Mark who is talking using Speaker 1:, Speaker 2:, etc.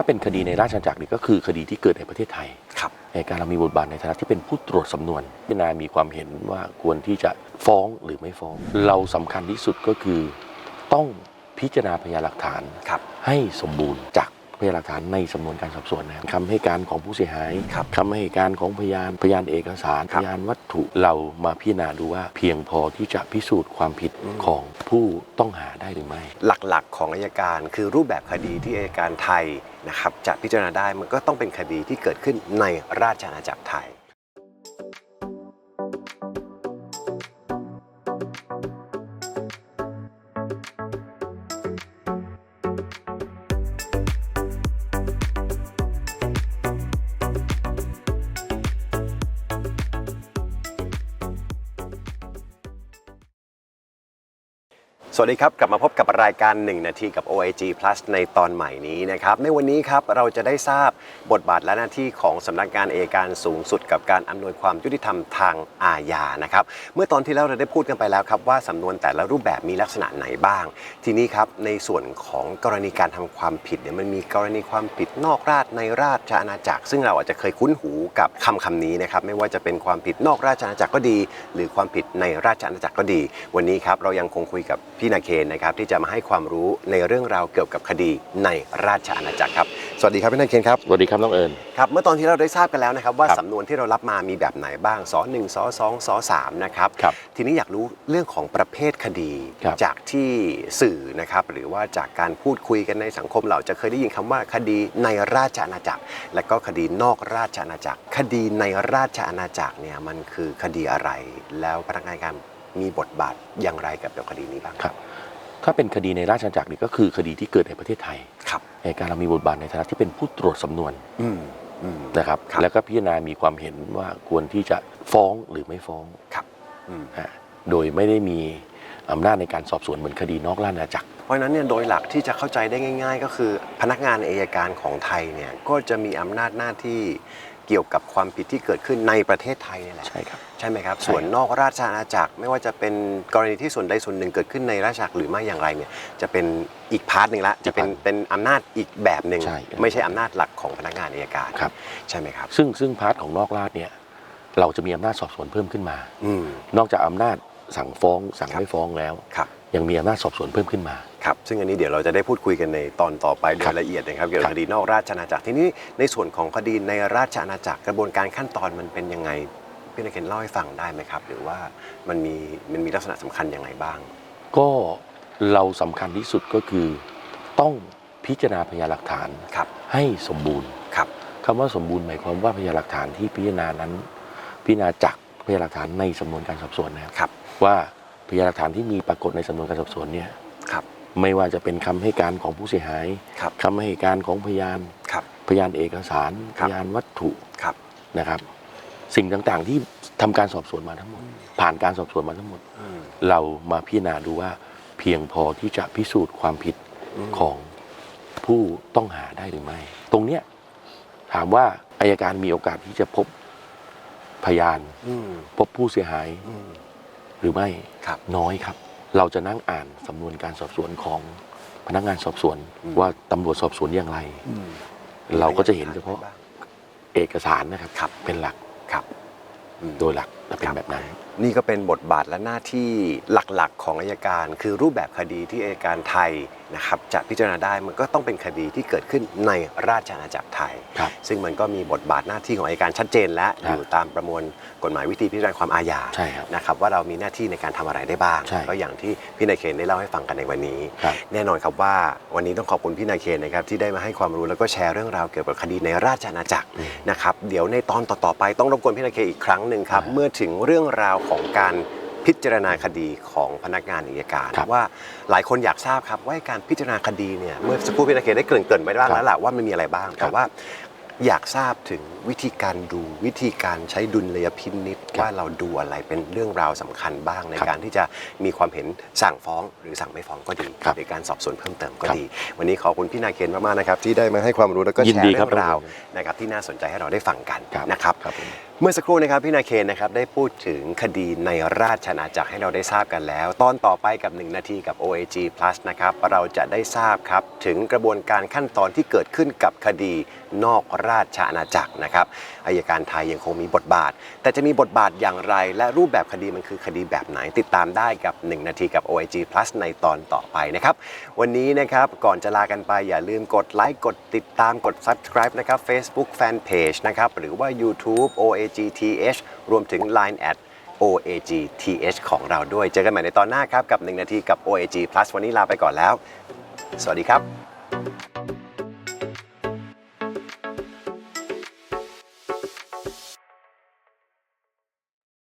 Speaker 1: ถ้าเป็นคดีในราชอาณาจักรนี่ก็คือคดีที่เกิดในประเทศไทย
Speaker 2: ครับ
Speaker 1: ในการเรามีบทบาทในฐานะที่เป็นผู้ตรวจสำนวนพิจารณามีความเห็นว่าควรที่จะฟ้องหรือไม่ฟ้อง เราสำคัญที่สุดก็คือ ต้องพิจารณาพยานหลักฐาน
Speaker 2: ครับ
Speaker 1: ให้สมบูรณ์จากพยานหลักฐานในสำนวนการสอบสวนนะครับคำให้การของผู้เสียหาย
Speaker 2: ครับ
Speaker 1: คำให้การของพยานพยานเอกสาร
Speaker 2: ค
Speaker 1: พ
Speaker 2: รับ
Speaker 1: ยานวัตถุเรามาพิจารณาดูว่าเพียงพอที่จะพิสูจน์ความผิด
Speaker 2: อืม
Speaker 1: ของผู้ต้องหาได้หรือไม่
Speaker 2: หลักๆ ของอายการคือรูปแบบคดีที่อายการไทย นะครับจะพิจารณาได้มันก็ต้องเป็นคดีที่เกิดขึ้นในราชอาณาจักรไทย สวัสดีครับ กลับมาพบกับรายการ 1 นาทีกับ OIG Plus ในตอนใหม่นี้นะครับ ในวันนี้ครับเราจะได้ทราบบทบาทและหน้าที่ของสำนักงานเอการสูงสุดกับการอำนวยความยุติธรรมทางอาญานะครับ เมื่อตอนที่แล้วเราได้พูดกันไปแล้วครับว่าสำนวนแต่ละรูปแบบมีลักษณะไหนบ้าง ทีนี้ครับในส่วนของกรณีการทำความผิดเนี่ยมันมีกรณีความผิดนอกราชในราชอาณาจักร ซึ่งเราอาจจะเคยคุ้นหูกับคำคำนี้นะครับไม่ว่าจะเป็นความผิดนอกราชอาณาจักรก็ดี หรือความผิดในราชอาณาจักรก็ดี วันนี้ครับเรายังคงคุยกับพี่นาเคนนะครับที่จะมาให้ความรู้ในเรื่องราวเกี่ยวกับคดีในราชอาณาจักรครับ สวัสดีครับพี่นาเคนครับ
Speaker 1: สวัสดีครับน้องเอิญ
Speaker 2: ครับเมื่อตอนที่เราได้ทราบกันแล้วนะครับว่า
Speaker 1: ครับ
Speaker 2: สำนวนที่เรารับมามีแบบไหนบ้างสอหนึ่งสอสองสอสามนะครับ
Speaker 1: ครับ
Speaker 2: ทีนี้อยากรู้เรื่องของประเภทคดี
Speaker 1: ครับ
Speaker 2: จากที่สื่อนะครับหรือว่าจากการพูดคุยกันในสังคมเราจะเคยได้ยินคำว่าคดีในราชอาณาจักร และก็คดีนอกราชอาณาจักร คดีในราชอาณาจักรเนี่ยมันคือคดีอะไร แล้วพนักงานการ มีบทบาทอย่างไรกับเกี่ยวกับคดีนี้บ้าง
Speaker 1: ครับ ถ้าเป็นคดีในราชอาณาจักรนี่ก็คือคดีที่เกิดในประเทศไทย
Speaker 2: ครับ
Speaker 1: ในการเรามีบทบาทในฐานะที่เป็นผู้ตรวจสำนวน
Speaker 2: อืมอืม
Speaker 1: นะครับ
Speaker 2: ครับ
Speaker 1: แล้วก็พิจารณามีความเห็นว่าควรที่จะฟ้องหรือไม่ฟ้อง
Speaker 2: ครับอืม
Speaker 1: ฮะโดยไม่ได้มีอำนาจในการสอบสวนเหมือนคดีนอกราชอาณาจักร
Speaker 2: เพราะฉะนั้นเนี่ยโดยหลักที่จะเข้าใจได้ง่าย ๆ ก็คือ พนักงานอายการของไทยเนี่ยก็จะมีอำนาจหน้าที่ เกี่ยวกับความผิดที่เกิดขึ้นในประเทศไทยนี่แหละ
Speaker 1: ใช่ครับ
Speaker 2: ใช่ไหมครับ
Speaker 1: ใช่
Speaker 2: ส่วนนอกราชอาณาจักร ไม่ว่าจะเป็นกรณีที่ส่วนใดส่วนหนึ่งเกิดขึ้นในราชอาณาจักรหรือไม่อย่างไรเนี่ยจะเป็นอีกพาร์ทหนึ่งละจะเป็นเป็นอำนาจอีกแบบหนึ่ง
Speaker 1: ใช่
Speaker 2: ไม่ใช่อำนาจหลักของพนักงานอายการ
Speaker 1: ครับ
Speaker 2: ใช่ไหมครับ
Speaker 1: ซึ่งซึ่งพาร์ทของนอกราชเนี่ยเราจะมีอำนาจสอบสวนเพิ่มขึ้นมา
Speaker 2: อืม
Speaker 1: นอกจากอำนาจสั่งฟ้องสั่ง
Speaker 2: ครับ
Speaker 1: ไม่ฟ้องแล้ว
Speaker 2: ครับ
Speaker 1: ยังมีอำนาจสอบสวนเพิ่มขึ้นมา
Speaker 2: ครับซึ่งอันนี้เดี๋ยวเราจะได้พูดคุยกันในตอนต่อไปโด
Speaker 1: ครั
Speaker 2: ย
Speaker 1: บ
Speaker 2: ละเอียดนะครับเกี่ยว
Speaker 1: ครั
Speaker 2: กับบคดีนอกราชอาณาจักรทีนี้ในส่วนของคดีในราชอาณาจักรกระบวนการขั้นตอนมันเป็นยังไงพี่นักเคนเล่าให้ฟังได้ไหมครับ หรือว่ามันมีมันมีลักษณะสำคัญยังไงบ้าง
Speaker 1: ก็เราสำคัญที่สุดก็คือ ต้องพิจารณาพยานหลักฐาน
Speaker 2: ครับ
Speaker 1: ให้สมบูรณ์
Speaker 2: ครับ
Speaker 1: คำว่าสมบูรณ์หมายความว่าพยานหลักฐานที่พิจารณานั้น พิจารณาจากพยานหลักฐานในสำนวนการสอบสวนนะครับ
Speaker 2: ครับ
Speaker 1: ว่าพยานหลักฐานที่มีปรากฏในสำนวนการสอบสวนเนี่ย
Speaker 2: ครับ
Speaker 1: ไม่ว่าจะเป็นคำให้การของผู้เสียหาย
Speaker 2: ครับ
Speaker 1: คำให้การของพยาน
Speaker 2: ครับ
Speaker 1: พยานเอกสาร
Speaker 2: ครั
Speaker 1: พ
Speaker 2: บ
Speaker 1: ยานวัตถุ
Speaker 2: ครับ
Speaker 1: นะครับ สิ่งต่างๆที่ทำการสอบสวนมาทั้งหมด ผ่านการสอบสวนมาทั้งหมด
Speaker 2: อืม
Speaker 1: เรามาพิจารณาดูว่าเพียงพอที่จะพิสูจน์ความผิด
Speaker 2: อืม
Speaker 1: ของผู้ต้องหาได้หรือไม่ ตรงเนี้ยถามว่าอายการมีโอกาสที่จะพบพยาน
Speaker 2: อืม
Speaker 1: พบผู้เสียหาย
Speaker 2: อืม
Speaker 1: หรือไม่
Speaker 2: ครับ
Speaker 1: น้อยครับ เราจะนั่งอ่านสำนวนการสอบสวนของพนักงานสอบสวน
Speaker 2: อืม
Speaker 1: ว่าตำรวจสอบสวนอย่างไร
Speaker 2: อืม
Speaker 1: เราก็จะเห็นเฉพาะ
Speaker 2: บ้ง
Speaker 1: เอกสารนะครับ
Speaker 2: ครับ
Speaker 1: เป็นหลัก
Speaker 2: ครับอืม
Speaker 1: โดยหลักจะเป็
Speaker 2: ครั
Speaker 1: น
Speaker 2: บ
Speaker 1: แบบนั้น
Speaker 2: นี่ก็เป็นบทบาทและหน้าที่หลักๆ ของอายการ คือรูปแบบคดีที่อายการไทย นะครับจะพิจารณาได้มันก็ต้องเป็นคดีที่เกิดขึ้นในราชอาณาจักรไทย
Speaker 1: ครับ
Speaker 2: ซึ่งมันก็มีบทบาทหน้าที่ของอายการชัดเจนและ
Speaker 1: ครับ
Speaker 2: อยู่ตามประมวลกฎหมายวิธีพิจารณาความอาญา
Speaker 1: ใช่ครับ
Speaker 2: นะครับว่าเรามีหน้าที่ในการทำอะไรได้บ้าง
Speaker 1: ใช่
Speaker 2: ก็อย่างที่พี่นายเคนได้เล่าให้ฟังกันในวันนี้
Speaker 1: ครับ
Speaker 2: แน่นอนครับว่าวันนี้ต้องขอบคุณพี่นายเคนนะครับที่ได้มาให้ความรู้แล้วก็แชร์เรื่องราวเกี่ยวกับคดีในราชอาณาจักร
Speaker 1: อืม
Speaker 2: นะครับเดี๋ยวในตอนต่อๆไปต้องรบกวนพี่นายเคนอีกครั้งหนึ่งครับ
Speaker 1: อ่า
Speaker 2: เมื่อถึงเรื่องราวของการ พิจารณาคดีของพนักงานอัยการ
Speaker 1: ครับ
Speaker 2: ว่าหลายคนอยากทราบครับว่าการพิจารณาคดีเนี่ยเมื่อสักครู่พี่นายเคนได้เกริ่นๆไปบ้าง
Speaker 1: ครับ
Speaker 2: แล้วแหละว่ามันมีอะไรบ้าง
Speaker 1: ครั
Speaker 2: แต่
Speaker 1: บ
Speaker 2: ว่าอยากทราบถึงวิธีการดูวิธีการใช้ดุลยพินิษ
Speaker 1: ครับ
Speaker 2: ว่าเราดูอะไรเป็นเรื่องราวสำคัญบ้างใน
Speaker 1: ครับ
Speaker 2: การที่จะมีความเห็นสั่งฟ้อง หรือสั่งไม่ฟ้องก็ดี
Speaker 1: ครับ
Speaker 2: หรือการสอบสวนเพิ่มเติมก็
Speaker 1: ครับ
Speaker 2: ดี วันนี้ขอบคุณพี่นาเคนมากๆนะครับที่ได้มาให้ความรู้แล้วก็
Speaker 1: ยิน
Speaker 2: แชร์
Speaker 1: ดี
Speaker 2: เรื่
Speaker 1: ครับ
Speaker 2: องราว
Speaker 1: ครับ
Speaker 2: นะครับที่น่าสนใจให้เราได้ฟังกัน
Speaker 1: ครับ
Speaker 2: นะครับ
Speaker 1: ครับผม
Speaker 2: เมื่อสักครู่นะครับพี่นาเคนนะครับได้พูดถึงคดีในราชอาณาจักรให้เราได้ทราบกันแล้ว ตอนต่อไปกับ 1 นาทีกับ OAG Plus นะครับเราจะได้ทราบครับถึงกระบวนการขั้นตอนที่เกิดขึ้นกับคดีนอกราชอาณาจักรนะครับอายการไทยยังคงมีบทบาท แต่จะมีบทบาทอย่างไร และรูปแบบคดีมันคือคดีแบบไหนติดตามได้กับ 1 นาทีกับ OAG Plus ในตอนต่อไปนะครับวันนี้นะครับก่อนจะลากันไปอย่าลืมกดไลค์กดติดตามกด subscribe นะครับ Facebook Fanpage นะครับหรือว่า YouTube OAGTH รวมถึง Line at OAGTH ของเราด้วย เจอกันใหม่ในตอนหน้าครับ กับ 1 นาทีกับ OAG Plus วันนี้ลาไปก่อนแล้ว สวัสดีครับ